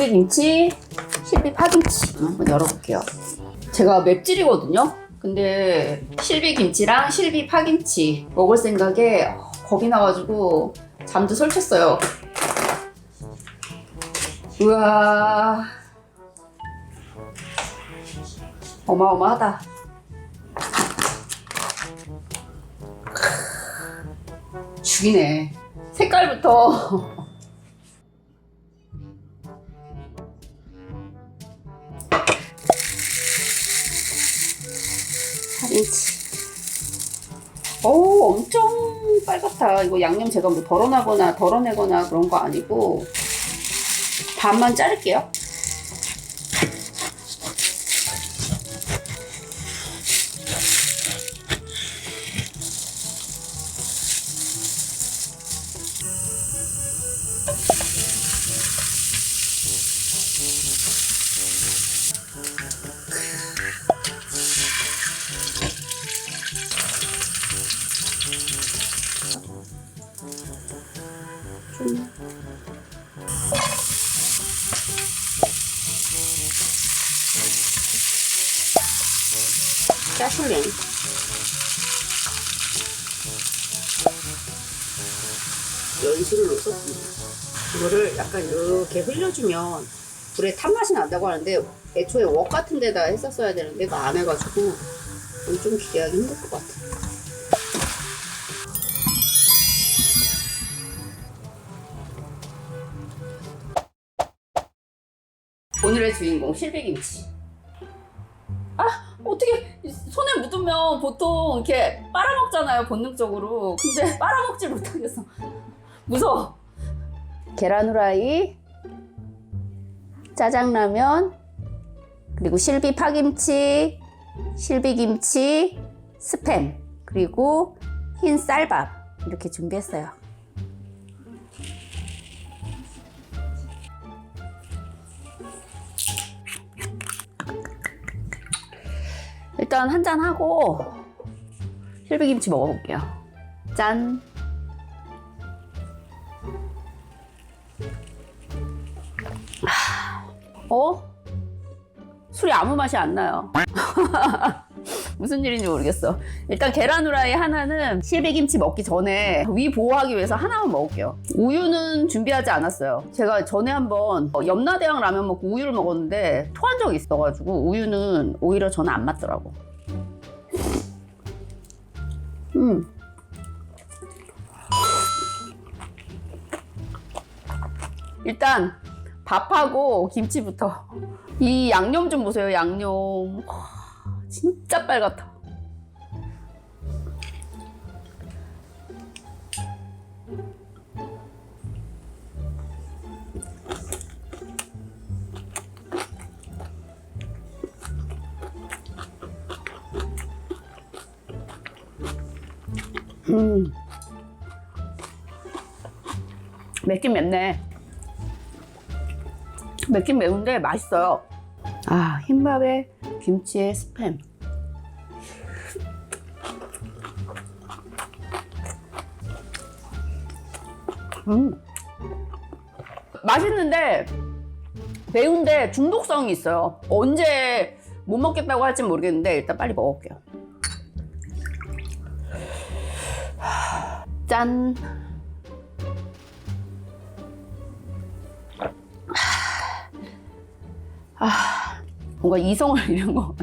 실비김치, 실비 파김치 한번 열어볼게요. 제가 맵찔이거든요. 근데 실비김치랑 실비 파김치 먹을 생각에 겁이 나가지고 잠도 설쳤어요. 우와. 어마어마하다. 죽이네. 색깔부터. 파김치. 오, 엄청 빨갛다. 이거 양념 제가 뭐 덜어나거나 덜어내거나 그런 거 아니고 반만 자를게요. 짜실랭 연수를 넣었습니다. 이거를 약간 이렇게 흘려주면 불에 탄 맛이 난다고 하는데 애초에 웍 같은 데다 했었어야 되는데 이거 안 해가지고 좀 기대하기 힘들 것 같아. 오늘의 주인공 실비김치. 아 어떻게 손에 묻으면 보통 이렇게 빨아먹잖아요 본능적으로. 근데 빨아먹지 못하겠어. 무서워. 계란 후라이, 짜장라면, 그리고 실비 파김치, 실비 김치, 스팸, 그리고 흰 쌀밥 이렇게 준비했어요. 일단 한 잔 하고 실비김치 먹어볼게요. 짠. 어? 술이 아무 맛이 안 나요. 무슨 일인지 모르겠어. 일단 계란 후라이 하나는 실비김치 먹기 전에 위 보호하기 위해서 하나만 먹을게요. 우유는 준비하지 않았어요. 제가 전에 한번 어, 염라대왕 라면 먹고 우유를 먹었는데 토한 적이 있어가지고 우유는 오히려 저는 안 맞더라고. 음. 일단 밥하고 김치부터 이 양념 좀 보세요 양념 와, 진짜 빨갛다. 음. 맵긴 맵네. 맵긴 매운데 맛있어요. 아, 흰밥에 김치에 스팸. 음. 맛있는데 매운데 중독성이 있어요. 언제 못 먹겠다고 할지 모르겠는데 일단 빨리 먹을게요. 짠. 아, 뭔가 이성을 잃은 거.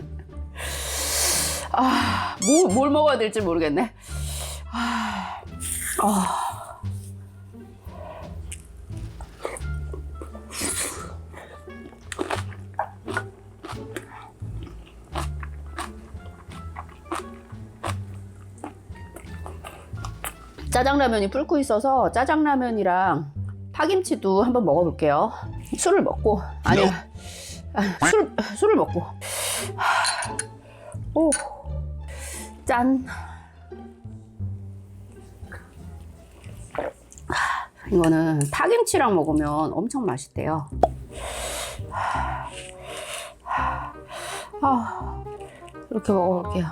아, 뭐, 뭘 먹어야 될지 모르겠네. 아, 아. 짜장라면이 불고 있어서 짜장라면이랑 파김치도 한번 먹어볼게요. 술을 먹고 아니야 아, 술 술을 먹고 오 짠. 이거는 파김치랑 먹으면 엄청 맛있대요. 아, 이렇게 먹어볼게요.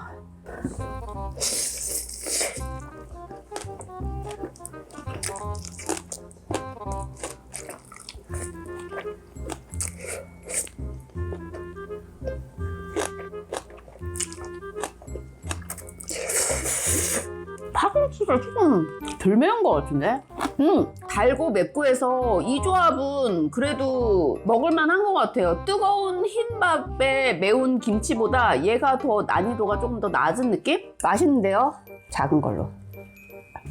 파김치가 조금 덜 매운 것 같은데? 음, 달고 맵고 해서 이 조합은 그래도 먹을만한 것 같아요. 뜨거운 흰밥에 매운 김치보다 얘가 더 난이도가 조금 더 낮은 느낌? 맛있는데요? 작은 걸로.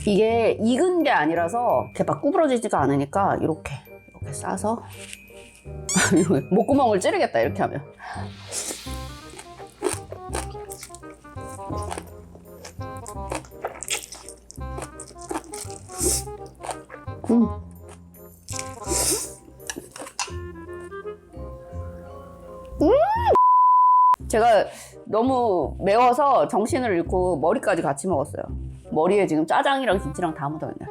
이게 익은 게 아니라서 이렇게 막 구부러지지가 않으니까 이렇게 이렇게 싸서 목구멍을 찌르겠다 이렇게 하면. 너무 매워서 정신을 잃고 머리까지 같이 먹었어요. 머리에 지금 짜장이랑 김치랑 다 묻어있네.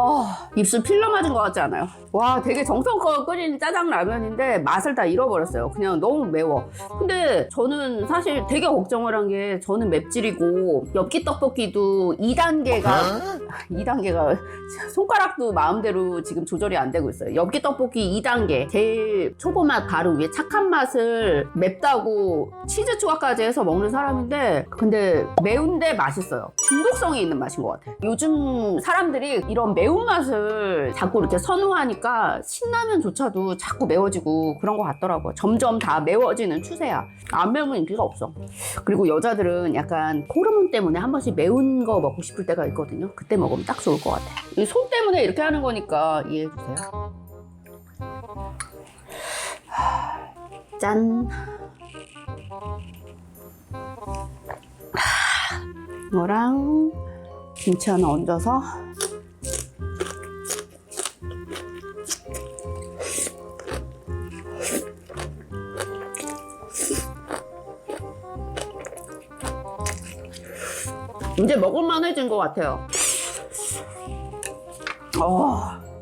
아, 입술 필러 맞은 것 같지 않아요? 와, 되게 정성껏 끓인 짜장 라면인데 맛을 다 잃어버렸어요. 그냥 너무 매워. 근데 저는 사실 되게 걱정을 한 게 저는 맵찔이고 엽기 떡볶이도 2단계가 2단계가 손가락도 마음대로 지금 조절이 안 되고 있어요. 엽기 떡볶이 2단계 제일 초보 맛 바로 위에 착한 맛을 맵다고 치즈 추가까지 해서 먹는 사람인데 근데 매운데 맛있어요. 중독성이 있는 맛인 것 같아요. 요즘 사람들이 이런 매운 맛을 자꾸 이렇게 선호하니까 신라면조차도 자꾸 매워지고 그런 것 같더라고요. 점점 다 매워지는 추세야. 안 매우면 인기가 없어. 그리고 여자들은 약간 호르몬 때문에 한 번씩 매운 거 먹고 싶을 때가 있거든요. 그때 먹으면 딱 좋을 것 같아요. 이 손 때문에 이렇게 하는 거니까 이해해 주세요. 짠. 이거랑 김치 하나 얹어서 이제 먹을만해진 것 같아요. 어,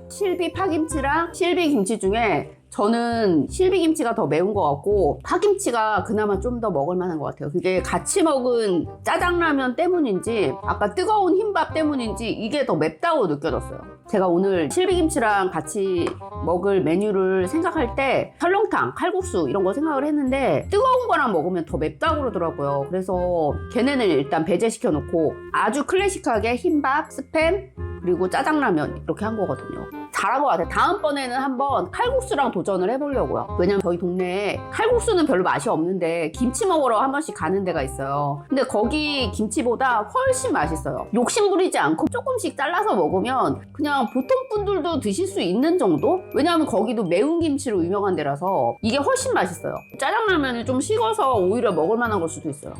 실비 파김치랑 실비 김치 중에 저는 실비 김치가 더 매운 것 같고 파김치가 그나마 좀 더 먹을 만한 것 같아요. 그게 같이 먹은 짜장라면 때문인지 아까 뜨거운 흰밥 때문인지 이게 더 맵다고 느껴졌어요. 제가 오늘 실비김치랑 같이 먹을 메뉴를 생각할 때 설렁탕, 칼국수 이런 거 생각을 했는데 뜨거운 거랑 먹으면 더 맵다고 그러더라고요. 그래서 걔네는 일단 배제시켜 놓고 아주 클래식하게 흰밥, 스팸, 그리고 짜장라면 이렇게 한 거거든요. 잘한 것 같아요. 다음번에는 한번 칼국수랑 도전을 해보려고요. 왜냐면 저희 동네에 칼국수는 별로 맛이 없는데 김치 먹으러 한 번씩 가는 데가 있어요. 근데 거기 김치보다 훨씬 맛있어요. 욕심 부리지 않고 조금씩 잘라서 먹으면 그냥 보통 분들도 드실 수 있는 정도? 왜냐하면 거기도 매운 김치로 유명한 데라서 이게 훨씬 맛있어요. 짜장라면이 좀 식어서 오히려 먹을 만한 걸 수도 있어요.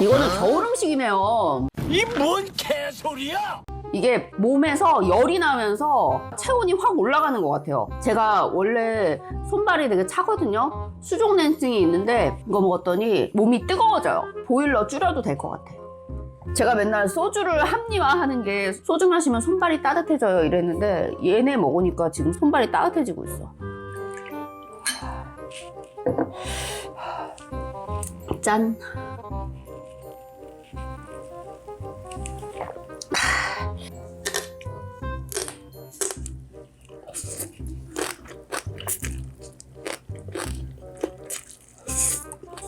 이거는 겨울 음식이네요. 이 뭔 개소리야! 이게 몸에서 열이 나면서 체온이 확 올라가는 것 같아요. 제가 원래 손발이 되게 차거든요. 수족냉증이 있는데 이거 먹었더니 몸이 뜨거워져요. 보일러 줄여도 될 것 같아. 제가 맨날 소주를 합리화하는 게 소주 마시면 손발이 따뜻해져요 이랬는데 얘네 먹으니까 지금 손발이 따뜻해지고 있어. 짠.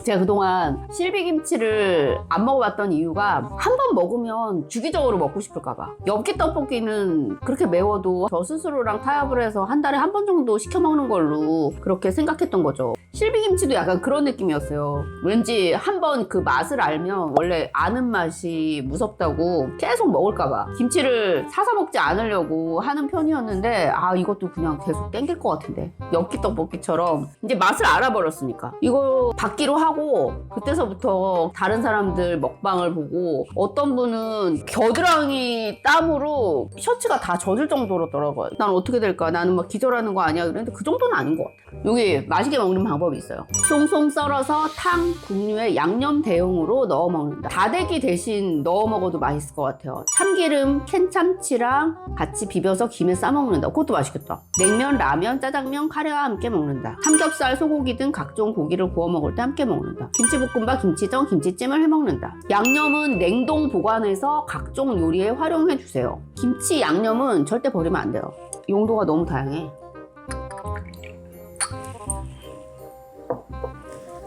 제가 그동안 실비김치를 안 먹어봤던 이유가 한번 먹으면 주기적으로 먹고 싶을까봐. 엽기 떡볶이는 그렇게 매워도 저 스스로랑 타협을 해서 한 달에 한 번 정도 시켜 먹는 걸로 그렇게 생각했던 거죠. 실비김치도 약간 그런 느낌이었어요. 왠지 한번 그 맛을 알면 원래 아는 맛이 무섭다고 계속 먹을까봐. 김치를 사서 먹지 않으려고 하는 편이었는데 아 이것도 그냥 계속 땡길 것 같은데. 엽기 떡볶이처럼 이제 맛을 알아버렸으니까. 이거 받기로 하고 그때서부터 다른 사람들 먹방을 보고 어떤 분은 겨드랑이 땀으로 셔츠가 다 젖을 정도로더라고요. 난 어떻게 될까? 나는 막 기절하는 거 아니야? 그랬는데 그 정도는 아닌 것 같아요. 여기 맛있게 먹는 방법이 있어요. 송송 썰어서 탕, 국류에 양념 대용으로 넣어 먹는다. 다대기 대신 넣어 먹어도 맛있을 것 같아요. 참기름, 캔참치랑 같이 비벼서 김에 싸 먹는다. 그것도 맛있겠다. 냉면, 라면, 짜장면, 카레와 함께 먹는다. 삼겹살, 소고기 등 각종 고기를 구워 먹을 때 함께 먹는다. 김치볶음밥, 김치전, 김치찜을 해 먹는다. 양념은 냉동 보관해서 각종 요리에 활용해 주세요. 김치 양념은 절대 버리면 안 돼요. 용도가 너무 다양해.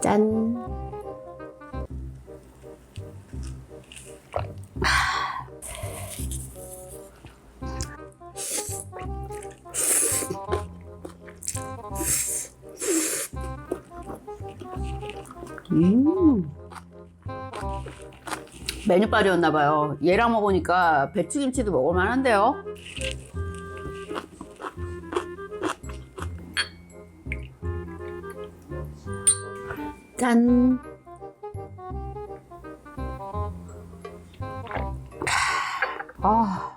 짠. 음. 메뉴빨이었나 봐요. 얘랑 먹으니까 배추김치도 먹을 만 한데요. 짠. 아.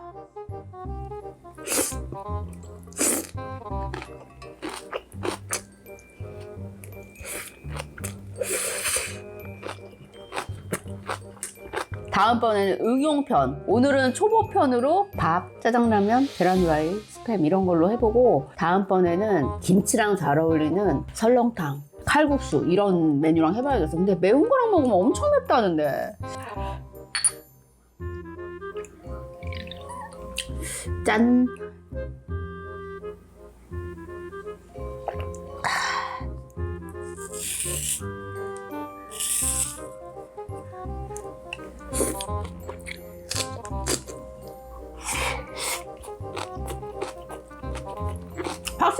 다음번에는 응용편. 오늘은 초보편으로 밥, 짜장라면, 계란 후라이, 스팸 이런 걸로 해보고 다음번에는 김치랑 잘 어울리는 설렁탕, 칼국수 이런 메뉴랑 해봐야겠어. 근데 매운 거랑 먹으면 엄청 맵다는데. 짠.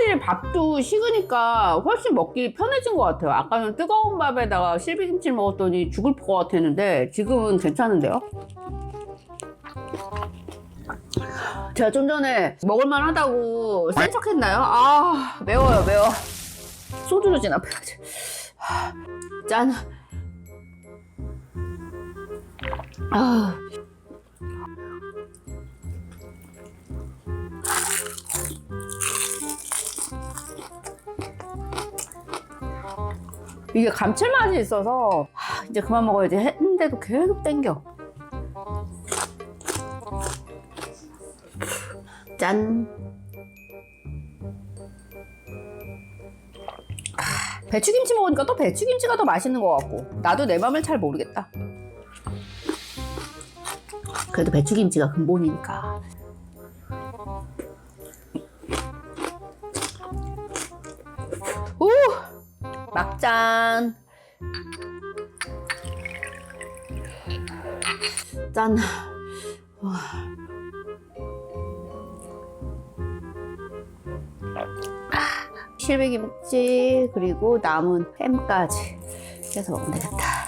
확실히 밥도 식으니까 훨씬 먹기 편해진 것 같아요. 아까는 뜨거운 밥에다가 실비김치를 먹었더니 죽을 것 같았는데 지금은 괜찮은데요? 제가 좀 전에 먹을만 하다고 센 척 했나요? 아, 매워요, 매워. 소주로 진압해야지. 하, 짠. 아. 이게 감칠맛이 있어서 하, 이제 그만 먹어야지 했는데도 계속 땡겨. 짠. 아, 배추김치 먹으니까 또 배추김치가 더 맛있는 것 같고 나도 내 맘을 잘 모르겠다. 그래도 배추김치가 근본이니까. 막잔. 짠. 와. 실비김치 그리고 남은 햄까지 해서 먹으면 되겠다.